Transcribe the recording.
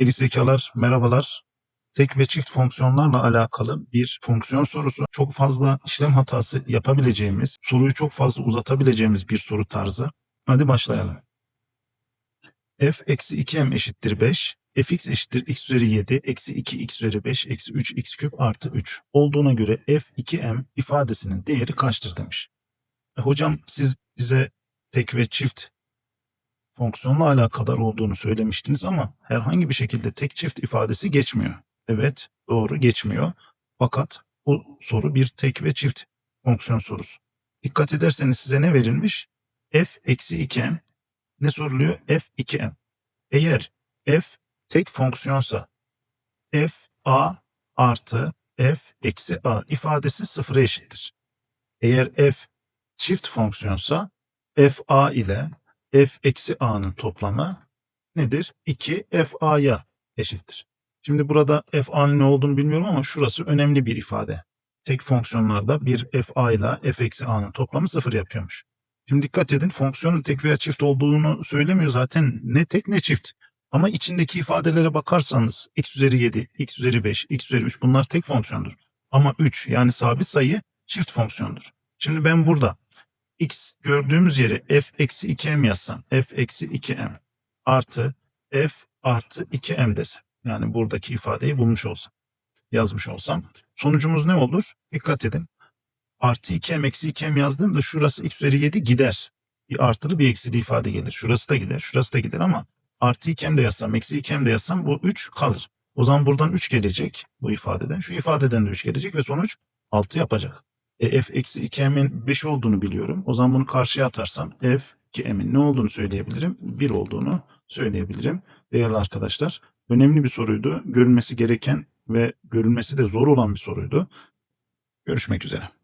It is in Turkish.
Geri zekalar merhabalar. Tek ve çift fonksiyonlarla alakalı bir fonksiyon sorusu. Çok fazla işlem hatası yapabileceğimiz, soruyu çok fazla uzatabileceğimiz bir soru tarzı. Hadi başlayalım. f eksi 2m eşittir 5. fx eşittir x üzeri 7, eksi 2 x üzeri 5, eksi 3 x küp artı 3 olduğuna göre f 2m ifadesinin değeri kaçtır demiş. E, hocam siz bize tek ve çift fonksiyonla alakadar olduğunu söylemiştiniz ama herhangi bir şekilde tek çift ifadesi geçmiyor. Evet, doğru geçmiyor. Fakat bu soru bir tek ve çift fonksiyon sorusu. Dikkat ederseniz size ne verilmiş? f eksi 2m ne soruluyor? f 2m. Eğer f tek fonksiyonsa f a artı f eksi a ifadesi sıfıra eşittir. Eğer f çift fonksiyonsa f a ile f eksi a'nın toplamı nedir? 2 f a'ya eşittir. Şimdi burada f a'nın ne olduğunu bilmiyorum ama şurası önemli bir ifade. Tek fonksiyonlarda bir f a ile f eksi a'nın toplamı sıfır yapıyormuş. Şimdi dikkat edin fonksiyonun tek veya çift olduğunu söylemiyor zaten ne tek ne çift. Ama içindeki ifadelere bakarsanız x üzeri 7, x üzeri 5, x üzeri 3 bunlar tek fonksiyondur. Ama 3 yani sabit sayı çift fonksiyondur. Şimdi ben burada x gördüğümüz yere f eksi 2m yazsam f eksi 2m artı f artı 2m desem. Yani buradaki ifadeyi bulmuş olsam, yazmış olsam. Sonucumuz ne olur? Dikkat edin. Artı 2m eksi 2m yazdığımda şurası x üzeri 7 gider. Bir artılı bir eksili ifade gelir. Şurası da gider, şurası da gider ama artı 2m de yazsam, eksi 2m de yazsam bu 3 kalır. O zaman buradan 3 gelecek bu ifadeden. Şu ifadeden de 3 gelecek ve sonuç 6 yapacak. E, f eksi 2m'in 5 olduğunu biliyorum. O zaman bunu karşıya atarsam f 2m'in ne olduğunu söyleyebilirim? 1 olduğunu söyleyebilirim. Değerli arkadaşlar önemli bir soruydu. Görülmesi gereken ve görülmesi de zor olan bir soruydu. Görüşmek üzere.